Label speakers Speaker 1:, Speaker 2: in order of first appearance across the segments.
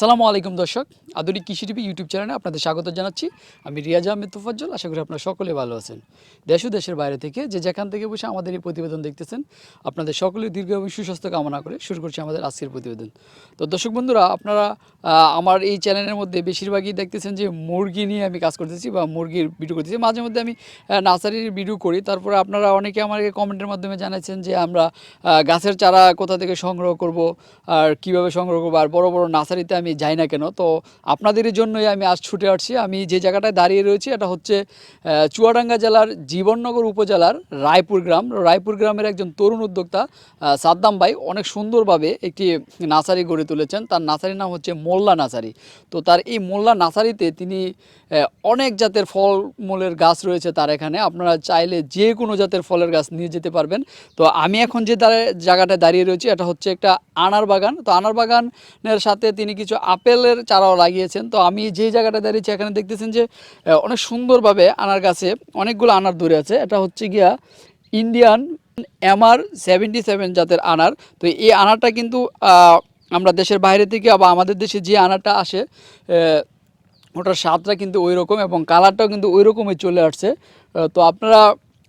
Speaker 1: সালামু আলাইকুম দর্শক। আধুনিক কৃষি ইউটিউব চ্যানেলে আপনাদের স্বাগত জানাচ্ছি। আমি রিয়াজ আহমেদ তোফাজ্জল, আশা করি আপনারা সকলে ভালো আছেন। দেশ ও দেশের বাইরে থেকে যে যেখান থেকে বসে আমাদের এই প্রতিবেদন দেখতেছেন, আপনাদের সকলের দীর্ঘ এবং সুস্বাস্থ্য কামনা করে শুরু করছি আমাদের আজকের প্রতিবেদন। তো দর্শক বন্ধুরা, আপনারা আমার এই চ্যানেলের মধ্যে বেশিরভাগই দেখতেছেন যে মুরগি নিয়ে আমি কাজ করতেছি বা মুরগির ভিডিও করতেছি। মাঝে মধ্যে আমি নার্সারির ভিডিও করি। তারপরে আপনারা অনেকে আমাকে কমেন্টের মাধ্যমে জানাচ্ছেন যে আমরা গাছের চারা কোথা থেকে সংগ্রহ করব, আর কীভাবে সংগ্রহ করব, আর বড় বড় নার্সারিতে আমি যাই না কেন, তো আপনাদের জন্যই আমি আজ ছুটে আসছি। আমি যে জায়গাটায় দাঁড়িয়ে রয়েছি, এটা হচ্ছে চুয়াডাঙ্গা জেলার জীবননগর উপজেলার রায়পুর গ্রাম। রায়পুর গ্রামের একজন তরুণ উদ্যোক্তা সাদ্দাম ভাই, অনেক সুন্দরভাবে একটি নার্সারি গড়ে তুলেছেন। তার নার্সারির নাম হচ্ছে মোল্লা নার্সারি। তো তার এই মোল্লা নার্সারিতে তিনি অনেক জাতের ফলমূলের গাছ রয়েছে তার এখানে। আপনারা চাইলে যে কোনো জাতের ফলের গাছ নিয়ে যেতে পারবেন। তো আমি এখন যে জায়গাটায় দাঁড়িয়ে রয়েছি, এটা হচ্ছে একটা আনার বাগান। তো আনার বাগানের সাথে তিনি কিছু আপেলের চারাও লাগিয়েছেন। তো আমি যে জায়গাটা দাঁড়িয়েছি, এখানে দেখতেছেন যে অনেক সুন্দরভাবে আনার গাছে অনেকগুলো আনার ধরে আছে। এটা হচ্ছে গিয়া ইন্ডিয়ান এমআর সেভেন্টি সেভেন জাতের আনার। তো এই আনারটা কিন্তু আমরা দেশের বাইরে থেকে বা আমাদের দেশে যে আনারটা আসে ওটার স্বাদটা কিন্তু ওই রকম এবং কালারটাও কিন্তু ওই রকমই চলে আসছে। তো আপনারা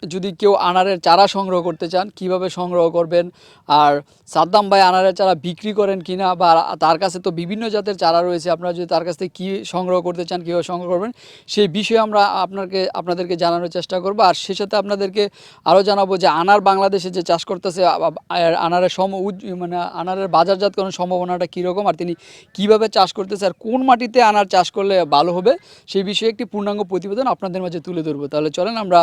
Speaker 1: যদি কেউ আনারের চারা সংগ্রহ করতে চান, কীভাবে সংগ্রহ করবেন? আর সাদ্দাম ভাই আনারের চারা বিক্রি করেন কিনা? বা তার কাছে তো বিভিন্ন জাতের চারা রয়েছে। আপনারা যদি তার কাছ থেকে কী সংগ্রহ করতে চান, কীভাবে সংগ্রহ করবেন, সেই বিষয়ে আমরা আপনাকে, আপনাদেরকে জানানোর চেষ্টা করব। আর সে সাথে আপনাদেরকে আরও জানাব যে আনার বাংলাদেশে যে চাষ করতেছে আনারের সম মানে আনারের বাজারজাত বাজারজাতকরণ সম্ভাবনাটা কীরকম, আর তিনি কীভাবে চাষ করতেছে, আর কোন মাটিতে আনার চাষ করলে ভালো হবে, সেই বিষয়ে একটি পূর্ণাঙ্গ প্রতিবেদন আপনাদের মাঝে তুলে ধরবো। তাহলে চলেন আমরা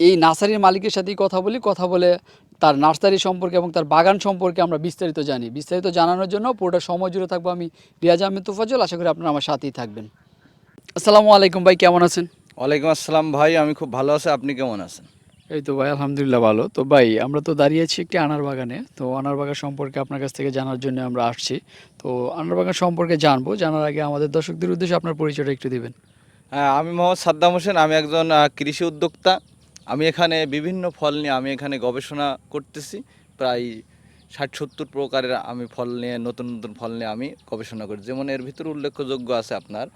Speaker 1: এই নার্সারির মালিকের সাথেই কথা বলি কথা বলে তার নার্সারি সম্পর্কে এবং তার বাগান সম্পর্কে আমরা বিস্তারিত জানি। বিস্তারিত জানানোর জন্য পুরোটা সময় জুড়ে থাকব আমি রিয়াজ আহমেদ তোফাজল আশা করি আপনারা আমার সাথেই থাকবেন। আসসালামু আলাইকুম ভাই কেমন আছেন?
Speaker 2: ওয়ালাইকুম আসসালাম ভাই আমি খুব ভালো আছি আপনি কেমন আছেন?
Speaker 1: এই তো ভাই আলহামদুলিল্লাহ ভালো। তো ভাই আমরা তো দাঁড়িয়ে আছি একটি আনার বাগানে। তো আনার বাগান সম্পর্কে আপনার কাছ থেকে জানার জন্য আমরা আসছি। তো আনার বাগান সম্পর্কে জানব জানার আগে আমাদের দর্শকদের উদ্দেশ্যে আপনার পরিচয়টা একটু দিবেন।
Speaker 2: হ্যাঁ আমি মোহাম্মদ সাদ্দাম হোসেন আমি একজন কৃষি উদ্যোক্তা। আমি এখানে বিভিন্ন ফল নিয়ে আমি এখানে গবেষণা করতেছি। প্রায় ষাট সত্তর প্রকারের আমি ফল নিয়ে, নতুন নতুন ফল নিয়ে আমি গবেষণা করি। যেমন এর ভিতরে উল্লেখযোগ্য আছে আপনার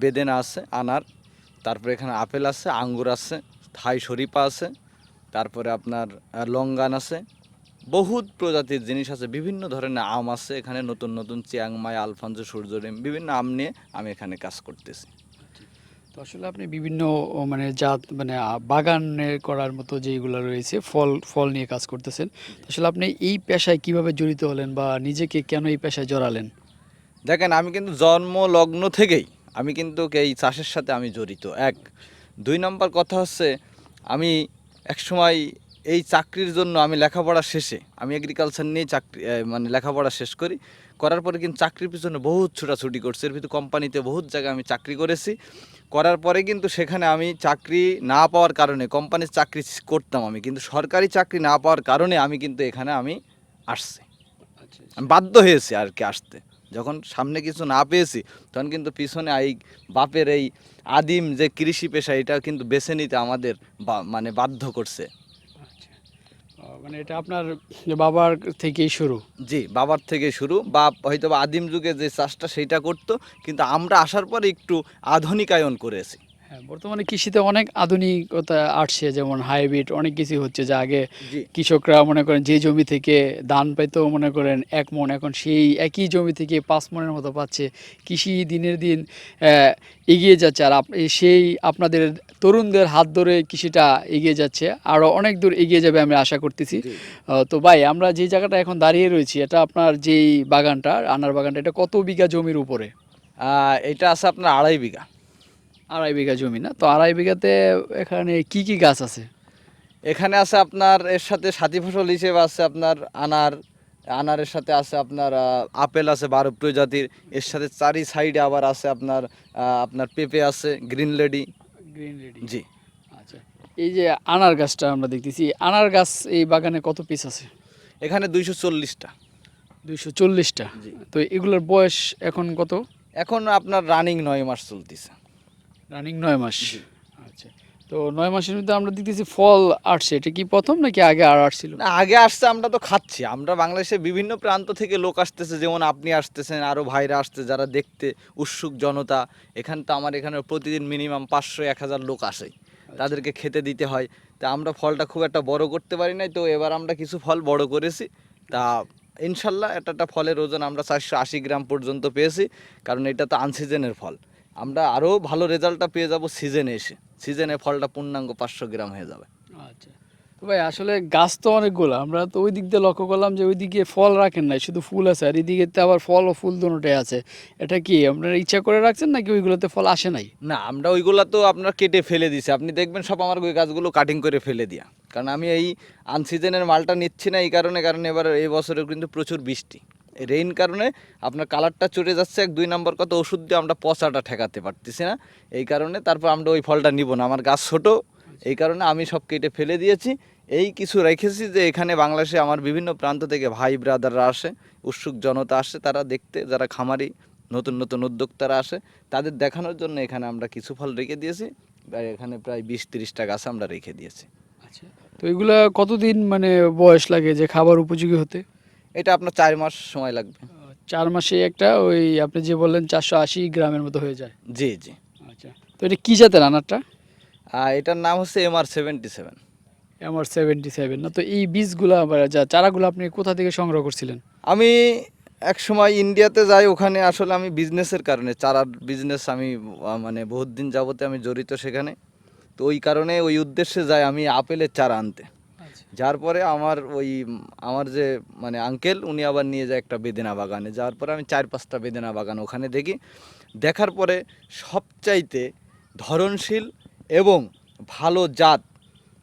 Speaker 2: বেদেনা আছে, আনার, তারপরে এখানে আপেল আছে, আঙ্গুর আছে, থাই শরীফা আছে, তারপরে আপনার লঙ্গান আছে। বহুত প্রজাতির জিনিস আছে, বিভিন্ন ধরনের আম আছে, এখানে নতুন নতুন চিয়াংমাই আলফানজো সূর্যডিম বিভিন্ন আম নিয়ে আমি এখানে কাজ করতেছি।
Speaker 1: আসলে আপনি বিভিন্ন মানে জাত মানে বাগানের বাগানে করার মতো যেগুলো রয়েছে, ফল ফল নিয়ে কাজ করতেছেন, আসলে আপনি এই পেশায় কীভাবে জড়িত হলেন বা নিজেকে কেন এই পেশায় জড়ালেন?
Speaker 2: দেখেন, আমি কিন্তু জন্ম, লগ্ন থেকেই, আমি কিন্তু এই চাষের সাথে আমি জড়িত। এক, দুই নম্বর কথা হচ্ছে, আমি একসময় এই চাকরির জন্য আমি লেখাপড়া শেষে আমি এগ্রিকালচার নিয়ে চাকরি মানে লেখাপড়া শেষ করি। করার পরে কিন্তু চাকরির পিছনে বহুত ছোটাছুটি করছি। এর ভিতরে কোম্পানিতে বহুত জায়গায় আমি চাকরি করেছি। করার পরে কিন্তু সেখানে আমি চাকরি না পাওয়ার কারণে কোম্পানির চাকরি করতাম আমি কিন্তু সরকারি চাকরি না পাওয়ার কারণে আমি কিন্তু এখানে আমি আসছি। আমি বাধ্য হয়েছি আর কি আসতে। যখন সামনে কিছু না পেয়েছি তখন কিন্তু পিছনে এই বাপের এই আদিম যে কৃষি পেশা এটা কিন্তু বেছে নিতে আমাদের বা- মানে বাধ্য করছে।
Speaker 1: মানে এটা আপনার বাবার থেকেই শুরু।
Speaker 2: জি, বাবার থেকে শুরু। বা হয়তো আদিম যুগে যে চাষটা সেইটা করতো, কিন্তু আমরা আসার পরে একটু আধুনিকায়ন করেছি।
Speaker 1: হ্যাঁ বর্তমানে কৃষিতে অনেক আধুনিকতা আসছে যেমন হাইব্রিড অনেক কিছু হচ্ছে যা আগে কৃষকরা মনে করেন যে জমি থেকে ধান পাইতো মনে করেন এক মন এখন সেই একই জমি থেকে পাঁচ মনের মতো পাচ্ছে। কৃষি দিনের দিন এগিয়ে যাচ্ছে আর সেই আপনাদের তরুণদের হাত ধরে কৃষিটা এগিয়ে যাচ্ছে আরও অনেক দূর এগিয়ে যাবে আমি আশা করতেছি। তো ভাই আমরা যে জায়গাটা এখন দাঁড়িয়ে রয়েছি এটা আপনার যেই বাগানটা আনার বাগানটা এটা কত বিঘা জমির উপরে?
Speaker 2: এটা আছে আপনার আড়াই বিঘা।
Speaker 1: আড়াই বিঘা জমি না? তো আড়াই বিঘাতে এখানে কি কি গাছ আছে?
Speaker 2: এখানে আছে আপনার এর সাথে সাথী ফসল হিসেবে আছে আপনার আনার আনারের সাথে আছে আপনার আপেল আছে বারো প্রজাতির এর সাথে চারি সাইডে আবার আছে আপনার আপনার পেঁপে আছে গ্রিন লেডি
Speaker 1: গ্রিন রেডি
Speaker 2: জি।
Speaker 1: আচ্ছা। এই যে আনার গাছটা আমরা দেখতেছি আনার গাছ এই বাগানে কত পিস আছে?
Speaker 2: এখানে দুইশো চল্লিশটা।
Speaker 1: দুইশো চল্লিশটা?
Speaker 2: জি।
Speaker 1: তো এগুলোর বয়স এখন কত?
Speaker 2: এখন আপনার রানিং নয় মাস চলতেছে।
Speaker 1: রানিং নয় মাস। আচ্ছা। তো নয় মাসের মধ্যে আমরা দেখতেছি ফল আসছে। এটা কি প্রথম নাকি আগে আর আসছিল?
Speaker 2: না আগে আসছে আমরা তো খাচ্ছি। আমরা বাংলাদেশে বিভিন্ন প্রান্ত থেকে লোক আসতেছে যেমন আপনি আসতেছেন আরও ভাইরা আসছে যারা দেখতে উৎসুক জনতা। এখান তো আমার এখানে প্রতিদিন মিনিমাম পাঁচশো এক হাজার লোক আসে। তাদেরকে খেতে দিতে হয়। তা আমরা ফলটা খুব একটা বড় করতে পারি নাই। তো এবার আমরা কিছু ফল বড় করেছি। তা ইনশাল্লাহ একটা একটা ফলের ওজন আমরা চারশো আশি গ্রাম পর্যন্ত পেয়েছি। কারণ এটা তো আনসিজনের ফল। আমরা আরও ভালো রেজাল্টটা পেয়ে যাব সিজনে এসে। সিজনে ফলটা পূর্ণাঙ্গ পাঁচশো গ্রাম হয়ে যাবে।
Speaker 1: আচ্ছা। ভাই আসলে গাছ তো অনেকগুলো। আমরা তো ওই দিক দিয়ে লক্ষ্য করলাম যে ওইদিকে ফল রাখেন নাই শুধু ফুল আছে। আর এদিকে তো আবার ফল ও ফুল দুটোটাই আছে। এটা কি আপনারা ইচ্ছা করে রাখছেন নাকি ওইগুলোতে ফল আসে নাই?
Speaker 2: না আমরা ওইগুলা তো আপনার কেটে ফেলে দিছি আপনি দেখবেন সব আমার ওই গাছগুলো কাটিং করে ফেলে দিয়া। কারণ আমি এই আনসিজনের মালটা নিচ্ছি না এই কারণে কারণ এবার এই বছরে কিন্তু প্রচুর বৃষ্টি। রেইন কারণে আপনার কালারটা চড়ে যাচ্ছে, এক দুই নম্বর কত ওষুধ দিয়ে আমরা পচাটা ঠেকাতে পারতেছি না। এই কারণে তারপর আমরা ওই ফলটা নিব না, আমার গাছ ছোটো, এই কারণে আমি সব কেটে ফেলে দিয়েছি। এই কিছু রেখেছি যে এখানে বাংলাদেশে আমার বিভিন্ন প্রান্ত থেকে ভাই ব্রাদাররা আসে, উৎসুক জনতা আসে, তারা দেখতে, যারা খামারি, নতুন নতুন উদ্যোক্তারা আসে, তাদের দেখানোর জন্য এখানে আমরা কিছু ফল রেখে দিয়েছি। এখানে প্রায় বিশ, তিরিশটা গাছ আমরা রেখে দিয়েছি।
Speaker 1: আচ্ছা তো এগুলা কতদিন মানে বয়স লাগে যে খাবার উপযোগী হতে?
Speaker 2: এটা আপনার চার মাস সময় লাগবে।
Speaker 1: চার মাসে একটা ওই আপনি যে বললেন চারশো আশি গ্রামের মতো হয়ে যায়।
Speaker 2: জি জি।
Speaker 1: আচ্ছা তো এটা কী জাতের আনারটা?
Speaker 2: এটার নাম হচ্ছে এম আর সেভেন্টি সেভেন
Speaker 1: আমার সেভেন্টি সেভেন না তো এই বীজগুলো আবার যা চারাগুলো আপনি কোথা থেকে সংগ্রহ করছিলেন?
Speaker 2: আমি এক সময় ইন্ডিয়াতে যাই ওখানে আসলে আমি বিজনেসের কারণে চারার বিজনেস আমি মানে বহুত দিন যাবতে আমি জড়িত সেখানে। তো ওই কারণে ওই উদ্দেশ্যে যাই আমি আপেলের চারা আনতে। যার পরে আমার ওই আমার যে মানে আঙ্কেল উনি আবার নিয়ে যায় একটা বেদেনা বাগানে। যাওয়ার পরে আমি চার পাঁচটা বেদেনা বাগান ওখানে দেখি। দেখার পরে সবচাইতে ধরনশীল এবং ভালো জাত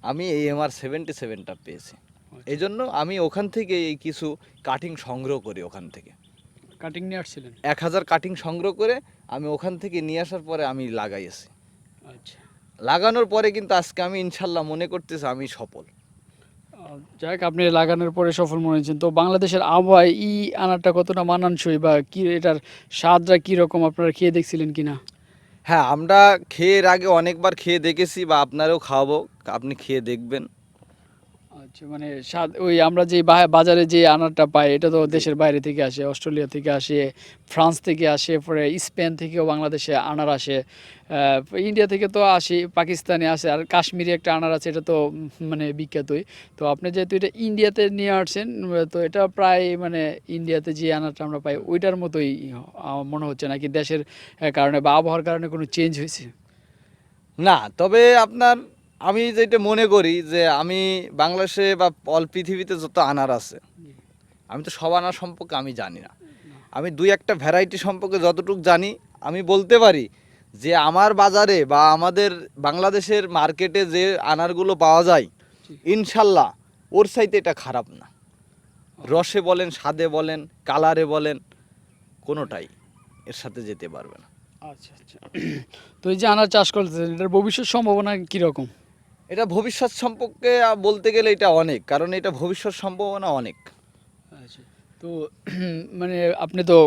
Speaker 2: আমি এই এমআর সেভেন্টি সেভেনটা পেয়েছি। এই জন্য আমি ওখান থেকে এই কিছু কাটিং সংগ্রহ করি ওখান থেকে।
Speaker 1: কাটিং নিয়ে আসছিলেন?
Speaker 2: এক হাজার কাটিং সংগ্রহ করে আমি ওখান থেকে নিয়ে আসার পরে আমি লাগাইছি
Speaker 1: আচ্ছা।
Speaker 2: লাগানোর পরে কিন্তু আজকে আমি ইনশাল্লাহ মনে করতেছি আমি সফল।
Speaker 1: যাক, আপনি লাগানোর পরে সফল মনে হয়েছেন। তো বাংলাদেশের আবহাওয়া ই আনারটা কতটা মানানসই বা কি এটার স্বাদটা কীরকম? আপনারা খেয়ে দেখছিলেন কি না
Speaker 2: হ্যাঁ আমরা খেয়ে আগে অনেকবার খেয়ে দেখেছি বা আপনারও খাওয়াবো। আপনি খেয়ে দেখবেন।
Speaker 1: আচ্ছা মানে ওই আমরা যে বাজারে যে আনারটা পাই এটা তো দেশের বাইরে থেকে আসে অস্ট্রেলিয়া থেকে আসে ফ্রান্স থেকে আসে পরে স্পেন থেকেও বাংলাদেশে আনার আসে ইন্ডিয়া থেকে তো আসে পাকিস্তানে আসে আর কাশ্মীরি একটা আনার আছে এটা তো মানে বিখ্যাতই। তো আপনি যেহেতু এটা ইন্ডিয়াতে নিয়ে আসছেন তো এটা প্রায় মানে ইন্ডিয়াতে যে আনারটা আমরা পাই ওইটার মতোই মনে হচ্ছে নাকি দেশের কারণে বা আবহাওয়ার কারণে কোনো চেঞ্জ হয়েছে?
Speaker 2: না তবে আপনার আমি যেটা মনে করি যে আমি বাংলাদেশে বা অল পৃথিবীতে যত আনার আছে, আমি তো সব আনার সম্পর্কে আমি জানি না। আমি দুই একটা ভ্যারাইটি সম্পর্কে যতটুকু জানি, আমি বলতে পারি যে আমার বাজারে বা আমাদের বাংলাদেশের মার্কেটে যে আনারগুলো পাওয়া যায়, ইনশাল্লাহ ওর সাইতে এটা খারাপ না। রসে বলেন, স্বাদে বলেন কালারে বলেন, কোনোটাই এর সাথে যেতে পারবে না।
Speaker 1: আচ্ছা আচ্ছা। তো এই যে আনার চাষ করতেছেন, এটার ভবিষ্যৎ সম্ভাবনা কীরকম?
Speaker 2: এটা ভবিষ্যৎ সম্পর্কে বলতে গেলে এটা অনেক কারণ এটা ভবিষ্যৎ সম্ভাবনা অনেক।
Speaker 1: আচ্ছা তো মানে আপনি তো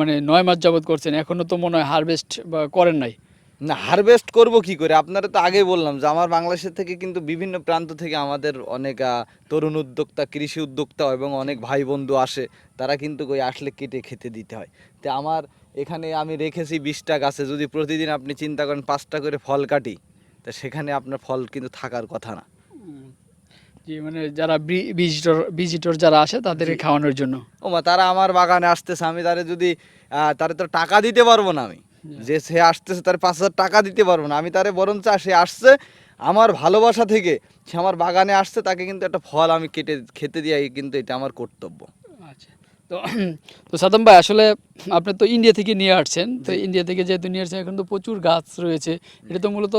Speaker 1: মানে নয় মাস যাবত করছেন এখনও তো মনে হয় হারভেস্ট বা করেন নাই।
Speaker 2: না হারভেস্ট করব কি করে? আপনারা তো আগেই বললাম যে আমার বাংলাদেশের থেকে কিন্তু বিভিন্ন প্রান্ত থেকে আমাদের অনেক তরুণ উদ্যোক্তা কৃষি উদ্যোক্তা এবং অনেক ভাই বন্ধু আসে তারা কিন্তু ওই আসলে কেটে খেতে দিতে হয়। তো আমার এখানে আমি রেখেছি বিশটা গাছে যদি প্রতিদিন আপনি চিন্তা করেন পাঁচটা করে ফল কাটি তা সেখানে আপনার ফল কিন্তু থাকার কথা না।
Speaker 1: যে মানে যারা ভিজিটর ভিজিটর যারা আসে তাদেরকে খাওয়ানোর জন্য।
Speaker 2: ও মা তারা আমার বাগানে আসতেছে আমি তারে যদি তারে তো টাকা দিতে পারব না আমি। যে সে আসতেছে তার পাঁচ হাজার টাকা দিতে পারব না। আমি তারে বরঞ্চ সে আসছে আমার ভালোবাসা থেকে সে আমার বাগানে আসছে তাকে কিন্তু একটা ফল আমি কেটে খেতে দিয়ে কিন্তু এটা আমার কর্তব্য।
Speaker 1: তো তো সাদম ভাই আসলে আপনি তো ইন্ডিয়া থেকে নিয়ে আসছেন। তো ইন্ডিয়া থেকে যেহেতু নিয়ে আসছেন এখন তো প্রচুর গাছ রয়েছে। এটা তো মূলত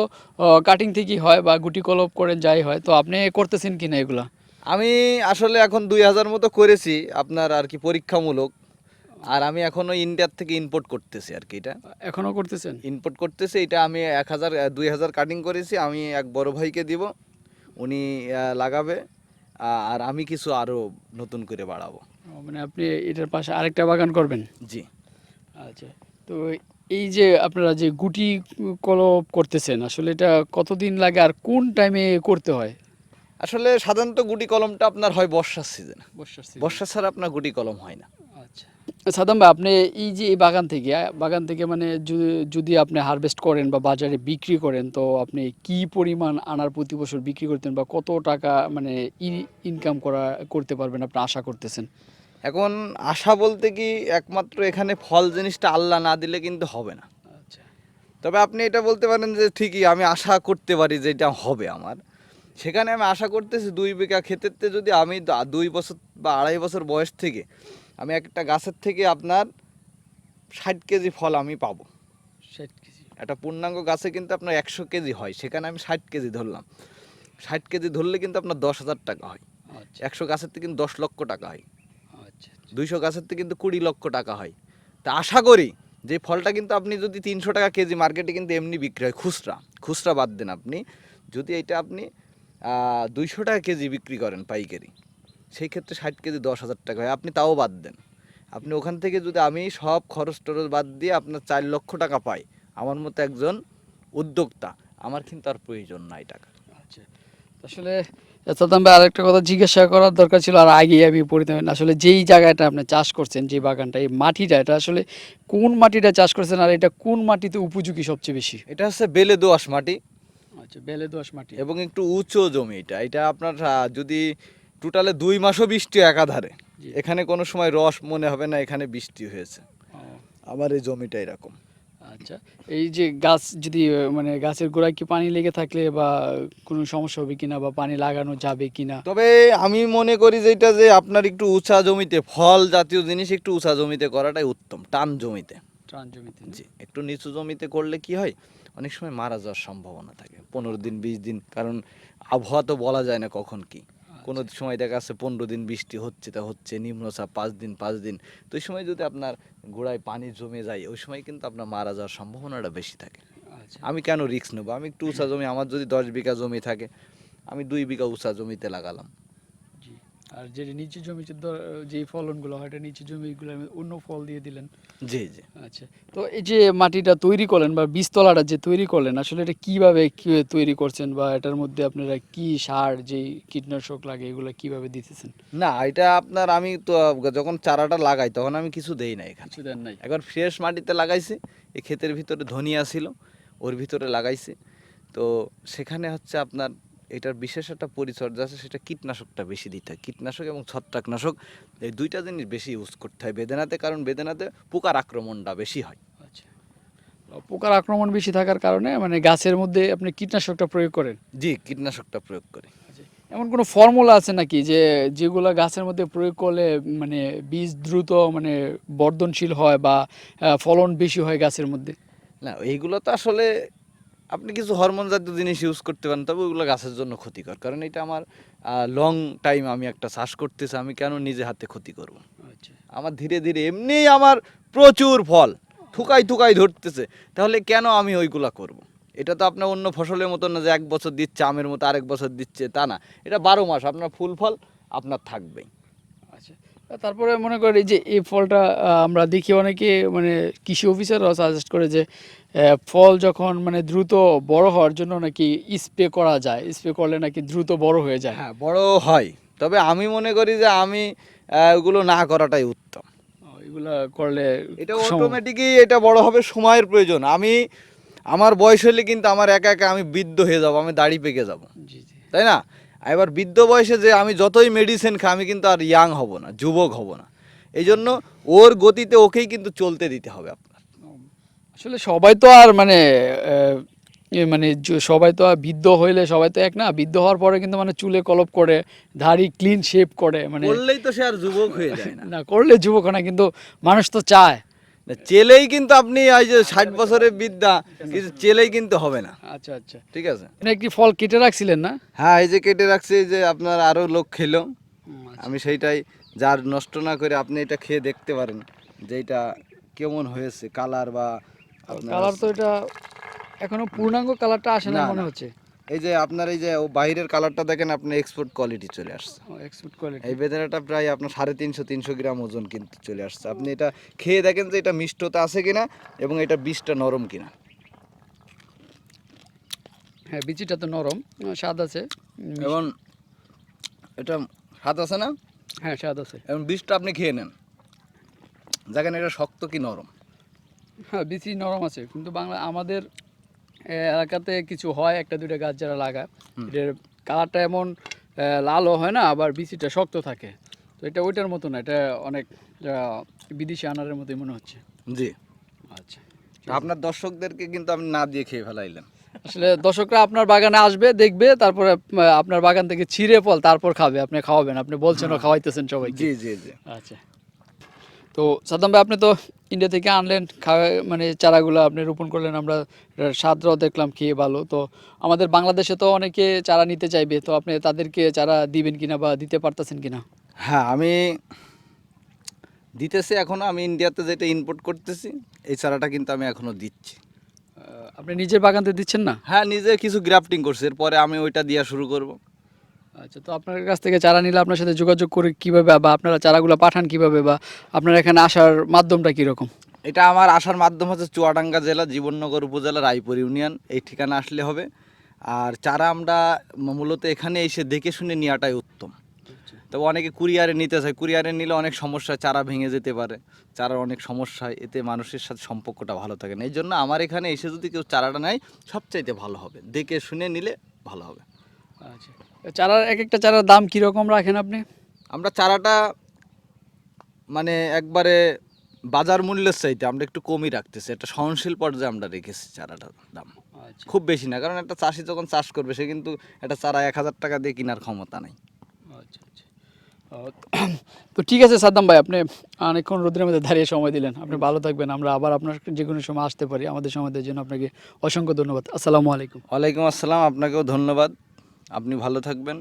Speaker 1: কাটিং থেকেই হয় বা গুটি কলপ করেন যাই হয়। তো আপনি করতেছেন কি না এগুলা?
Speaker 2: আমি আসলে এখন দুই হাজার মতো করেছি আপনার আর কি পরীক্ষামূলক। আর আমি এখনও ইন্ডিয়ার থেকে ইম্পোর্ট করতেছি আর কি এটা।
Speaker 1: এখনও করতেছেন?
Speaker 2: ইম্পোর্ট করতেছি এটা আমি এক হাজার দুই হাজার কাটিং করেছি। আমি এক বড় ভাইকে দিব উনি লাগাবে আর আমি কিছু আরও নতুন করে বাড়াবো।
Speaker 1: মানে আপনি এটার পাশে আরেকটা বাগান করবেন?
Speaker 2: জি।
Speaker 1: আচ্ছা তো এই যে আপনারা যে গুটি কলপ করতেছেন আসলে এটা কতদিন লাগে আর কোন টাইমে করতে হয়?
Speaker 2: আসলে সাধারণত গুটি কলমটা আপনার হয় বর্ষার সিজনে
Speaker 1: বর্ষার
Speaker 2: বর্ষা ছাড়া আপনার গুটি কলম হয় না।
Speaker 1: আচ্ছা। সাদাম ভাই আপনি এই যে এই বাগান থেকে বাগান থেকে মানে যদি আপনি হারভেস্ট করেন বা বাজারে বিক্রি করেন তো আপনি কি পরিমাণ আনার প্রতি বছর বিক্রি করতেন বা কত টাকা মানে ইনকাম করা করতে পারবেন আপনি আশা করতেছেন?
Speaker 2: এখন আশা বলতে কি একমাত্র এখানে ফল জিনিসটা আল্লাহ না দিলে কিন্তু হবে না।
Speaker 1: আচ্ছা।
Speaker 2: তবে আপনি এটা বলতে পারেন যে ঠিকই আমি আশা করতে পারি যে এটা হবে আমার। সেখানে আমি আশা করতেছি দুই বিঘা ক্ষেতেরতে যদি আমি দুই বছর বা আড়াই বছর বয়স থেকে আমি একটা গাছের থেকে আপনার ষাট কেজি ফল আমি পাবো।
Speaker 1: ষাট কেজি।
Speaker 2: একটা পূর্ণাঙ্গ গাছে কিন্তু আপনার একশো কেজি হয় সেখানে আমি ষাট কেজি ধরলাম। ষাট কেজি ধরলে কিন্তু আপনার দশ হাজার টাকা হয়।
Speaker 1: আচ্ছা।
Speaker 2: একশো গাছের থেকে কিন্তু দশ লক্ষ টাকা হয়। দুইশো গাছের কিন্তু কুড়ি লক্ষ টাকা হয়। তা আশা করি যে ফলটা কিন্তু আপনি যদি তিনশো টাকা কেজি মার্কেটে কিন্তু এমনি বিক্রি হয়, খুচরা। খুচরা বাদ দেন আপনি। যদি এটা আপনি দুইশো টাকা কেজি বিক্রি করেন পাইকারি, সেই ক্ষেত্রে ষাট কেজি দশ হাজার টাকা হয়। আপনি তাও বাদ দেন। আপনি ওখান থেকে যদি আমি সব খরচ টরচ বাদ দিয়ে আপনার চার লক্ষ টাকা পাই, আমার মতো একজন উদ্যোক্তা, আমার কিন্তু আর প্রয়োজন নাই টাকা।
Speaker 1: আচ্ছা। আসলে সাদাম ভাই আরেকটা কথা জিজ্ঞাসা করার দরকার ছিল আর আগে আমি পড়িতে আসলে যেই জায়গাটা আপনি চাষ করছেন যে বাগানটা এই মাটিটা এটা আসলে কোন মাটিটা চাষ করছেন আর এটা কোন মাটিতে উপযোগী সবচেয়ে বেশি?
Speaker 2: এটা হচ্ছে বেলে দোআঁশ মাটি।
Speaker 1: আচ্ছা বেলে দোয়াশ মাটি।
Speaker 2: এবং একটু উঁচু জমি এটা। এটা আপনার যদি টোটালে দুই মাসও বৃষ্টি একাধারে এখানে কোনো সময় রস মনে হবে না এখানে বৃষ্টি হয়েছে। আমার এই জমিটা এরকম।
Speaker 1: আচ্ছা এই যে গাছ যদি মানে গাছের গোড়ায় কি পানি লেগে থাকলে বা কোনো সমস্যা হবে কিনা বা পানি লাগানো যাবে কিনা?
Speaker 2: তবে আমি মনে করি যেটা যে আপনার একটু উঁচা জমিতে ফল জাতীয় জিনিস একটু উঁচা জমিতে করাটাই উত্তম টান জমিতে।
Speaker 1: টান জমিতে।
Speaker 2: জি একটু নিচু জমিতে করলে কি হয় অনেক সময় মারা যাওয়ার সম্ভাবনা থাকে পনেরো দিন বিশ দিন কারণ আবহাওয়া তো বলা যায় না কখন কি। কোনো সময় দেখা যাচ্ছে পনেরো দিন বৃষ্টি হচ্ছে তা হচ্ছে নিম্নচাপ পাঁচ দিন পাঁচ দিন। তো ওই সময় যদি আপনার গোড়ায় পানি জমে যায় ওই সময় কিন্তু আপনার মারা যাওয়ার সম্ভাবনাটা বেশি থাকে।
Speaker 1: আচ্ছা।
Speaker 2: আমি কেন রিস্ক নেব? আমি একটু উঁচা জমি আমার যদি দশ বিঘা জমি থাকে আমি দুই বিঘা উঁচা জমিতে লাগালাম।
Speaker 1: আর যে নিচু জমিতে যে ফলনগুলো হয় এটা নিচু জমিগুলো অন্য ফল দিয়ে দিলেন।
Speaker 2: জি জি।
Speaker 1: আচ্ছা তো এই যে মাটিটা তৈরি করলেন বা বীজতলাটা যে তৈরি করলেন আসলে এটা কীভাবে তৈরি করছেন বা এটার মধ্যে আপনারা কি সার যে কীটনাশক লাগে এগুলো কীভাবে দিতেছেন?
Speaker 2: না এটা আপনার আমি তো যখন চারাটা লাগাই তখন আমি কিছু দেই না এখানে।
Speaker 1: কিছু দেন নাই।
Speaker 2: একবার ফ্রেশ মাটিতে লাগাইছি এই ক্ষেতের ভিতরে ধনিয়া ছিল ওর ভিতরে লাগাইছি। তো সেখানে হচ্ছে আপনার এটার বিশেষ একটা পরিচর্যা আছে সেটা কীটনাশকটা বেশি দিতে হয়। কীটনাশক এবং ছত্রাকনাশক এই দুইটা জিনিস বেশি ইউজ করতে হয় বেদানাতে কারণ বেদানাতে পোকার আক্রমণটা বেশি হয়।
Speaker 1: আচ্ছা। পোকার আক্রমণ বেশি থাকার কারণে মানে গাছের মধ্যে আপনি কীটনাশকটা প্রয়োগ করেন?
Speaker 2: জি কীটনাশকটা প্রয়োগ করে।
Speaker 1: এমন কোনো ফর্মুলা আছে নাকি যে যেগুলো গাছের মধ্যে প্রয়োগ করলে মানে বীজ দ্রুত মানে বর্ধনশীল হয় বা ফলন বেশি হয় গাছের মধ্যে?
Speaker 2: না এইগুলো তো আসলে আপনি কিছু হরমোন জাতীয় জিনিস ইউজ করতে পারেন তবে ওইগুলো গাছের জন্য ক্ষতিকর। কারণ এটা আমার লং টাইম আমি একটা চাষ করতেছি আমি কেন নিজে হাতে ক্ষতি করব?
Speaker 1: আচ্ছা।
Speaker 2: আমার ধীরে ধীরে এমনিই আমার প্রচুর ফল থুকাই থুকাই ধরতেছে। তাহলে কেন আমি ওইগুলা করব। এটা তো আপনার অন্য ফসলের মতো না যে এক বছর দিচ্ছে আমের মতো আরেক বছর দিচ্ছে তা না। এটা বারো মাস আপনার ফুল ফল আপনার থাকবেই।
Speaker 1: তারপরে মনে করি যে এই ফলটা আমরা দেখি অনেকে মানে কৃষি অফিসাররাও সাজেস্ট করে যে ফল যখন মানে দ্রুত বড় হওয়ার জন্য নাকি স্প্রে করা যায়। স্প্রে করলে নাকি দ্রুত বড় হয়ে যায়।
Speaker 2: হ্যাঁ বড় হয়। তবে আমি মনে করি যে আমি ওগুলো না করাটাই উত্তম।
Speaker 1: এগুলা করলে
Speaker 2: এটা অটোমেটিকই এটা বড় হবে সময়ের প্রয়োজন। আমি আমার বয়স হলে কিন্তু আমার একা একা আমি বৃদ্ধ হয়ে যাব আমি দাড়ি পেকে যাব।
Speaker 1: জি জি।
Speaker 2: তাই না? এবার বৃদ্ধ বয়সে যে আমি যতই মেডিসিন খাই আমি কিন্তু আর ইয়াং হব না যুবক হব না। এই জন্য ওর গতিতে ওকেই কিন্তু চলতে দিতে হবে আপনার।
Speaker 1: আসলে সবাই তো আর মানে মানে সবাই তো আর বৃদ্ধ হইলে সবাই তো এক না বৃদ্ধ হওয়ার পরে কিন্তু মানে চুলে কলপ করে দাড়ি ক্লিন শেপ করে মানে
Speaker 2: করলেই তো সে আর যুবক হয়ে যায় না।
Speaker 1: না করলে যুবক হয় না কিন্তু মানুষ তো চায়।
Speaker 2: চেলেই কিন্তু আপনি এই যে ষাট বছরের বিদ্যা কিন্তু চেলেই কিন্তু হবে না।
Speaker 1: আচ্ছা আচ্ছা।
Speaker 2: ঠিক আছে?
Speaker 1: একটি ফল কেটে রাখছিলেন না?
Speaker 2: হ্যাঁ এই যে কেটে রাখছি যে আপনার আরও লোক খেলো।
Speaker 1: আচ্ছা।
Speaker 2: আমি সেইটাই যার নষ্ট না করে আপনি এটা খেয়ে দেখতে পারেন যে এটা কেমন হয়েছে কালার বা
Speaker 1: কালার তো এটা এখনও পূর্ণাঙ্গ কালারটা আসে না, মনে হচ্ছে।
Speaker 2: এই যে আপনার এই যে বাইরের কালারটা দেখেন আপনার এক্সপোর্ট কোয়ালিটি চলে আসছে।
Speaker 1: এক্সপোর্ট কোয়ালিটি
Speaker 2: এই বেদানাটা প্রায় আপনার সাড়ে তিনশো তিনশো গ্রাম ওজন কিন্তু চলে আসছে। আপনি এটা খেয়ে দেখেন যে এটা মিষ্টতা আছে কিনা এবং এটা বীজটা নরম কিনা।
Speaker 1: হ্যাঁ বিচিটা তো নরম স্বাদ আছে
Speaker 2: এবং এটা স্বাদ আছে না?
Speaker 1: হ্যাঁ স্বাদ আছে।
Speaker 2: এবং বীজটা আপনি খেয়ে নেন। দেখেন এটা শক্ত কি নরম।
Speaker 1: হ্যাঁ বিচি নরম আছে কিন্তু বাংলা আমাদের এলাকাতে কিছু হয় একটা দুইটা গাছ যারা লাগায়। এটার কালারটা এমন লালও হয় না আবার বিচিটা শক্ত থাকে। তো এটা ওইটার মতো না এটা অনেক বিদেশি আনারের মতোই মনে হচ্ছে।
Speaker 2: জি।
Speaker 1: আচ্ছা।
Speaker 2: আপনার দর্শকদেরকে কিন্তু আপনি না দিয়ে খেয়ে ফেলাইলেন।
Speaker 1: আসলে দর্শকরা আপনার বাগানে আসবে দেখবে তারপরে আপনার বাগান থেকে ছিঁড়ে ফল তারপর খাবে আপনি খাওয়াবেন আপনি বলছেন ও খাওয়াইতেছেন সবাই
Speaker 2: জি জি জি।
Speaker 1: আচ্ছা। তো সাদ্দাম ভাই আপনি তো ইন্ডিয়া থেকে আনলেন খাওয়া মানে চারাগুলো আপনি রোপণ করলেন আমরা এটার দেখলাম খেয়ে ভালো। তো আমাদের বাংলাদেশে তো অনেকে চারা নিতে চাইবে তো আপনি তাদেরকে চারা দিবেন কিনা বা দিতে পারতেছেন কিনা?
Speaker 2: হ্যাঁ আমি দিতেছি এখনও আমি ইন্ডিয়াতে যেটা ইম্পোর্ট করতেছি এই চারাটা কিন্তু আমি এখনও দিচ্ছি।
Speaker 1: আপনি নিজের বাগানতে দিচ্ছেন না?
Speaker 2: হ্যাঁ নিজে কিছু গ্রাফটিং করছি এরপরে আমি ওইটা দেওয়া শুরু করব।
Speaker 1: আচ্ছা তো আপনার কাছ থেকে চারা নিলে আপনার সাথে যোগাযোগ করে কীভাবে বা আপনারা চারাগুলো পাঠান কীভাবে বা আপনার এখানে আসার মাধ্যমটা কীরকম?
Speaker 2: এটা আমার আসার মাধ্যম হচ্ছে চুয়াডাঙ্গা জেলা জীবননগর উপজেলা রায়পুর ইউনিয়ন। এই ঠিকানা আসলে হবে। আর চারা আমরা মূলত এখানে এসে দেখে শুনে নেওয়াটাই উত্তম। তবে অনেকে কুরিয়ারে নিতে চায়। কুরিয়ারে নিলে অনেক সমস্যা চারা ভেঙে যেতে পারে। চারার অনেক সমস্যা এতে মানুষের সাথে সম্পর্কটা ভালো থাকে না। এই জন্য আমার এখানে এসে যদি কেউ চারাটা নেয় সবচাইতে ভালো হবে। দেখে শুনে নিলে ভালো হবে।
Speaker 1: আচ্ছা। চারার এক একটা চারার দাম কীরকম রাখেন আপনি?
Speaker 2: আমরা চারাটা মানে একবারে বাজার মূল্যের চাইতে আমরা একটু কমই রাখতেছি। একটা সহনশীল পর্যায়ে আমরা রেখেছি চারাটার দাম।
Speaker 1: আচ্ছা।
Speaker 2: খুব বেশি না কারণ একটা চাষি যখন চাষ করবে সে কিন্তু একটা চারা এক হাজার টাকা দিয়ে কেনার ক্ষমতা নাই।
Speaker 1: আচ্ছা আচ্ছা। তো ঠিক আছে সাদ্দাম ভাই আপনি অনেকক্ষণ রোদের মধ্যে দাঁড়িয়ে সময় দিলেন। আপনি ভালো থাকবেন আমরা আবার আপনার যে কোনো সময় আসতে পারি। আমাদের দেওয়ার জন্য আপনাকে অসংখ্য ধন্যবাদ। আসসালামু আলাইকুম।
Speaker 2: ওয়ালাইকুম আসসালাম আপনাকেও ধন্যবাদ। আপনি ভালো থাকবেন।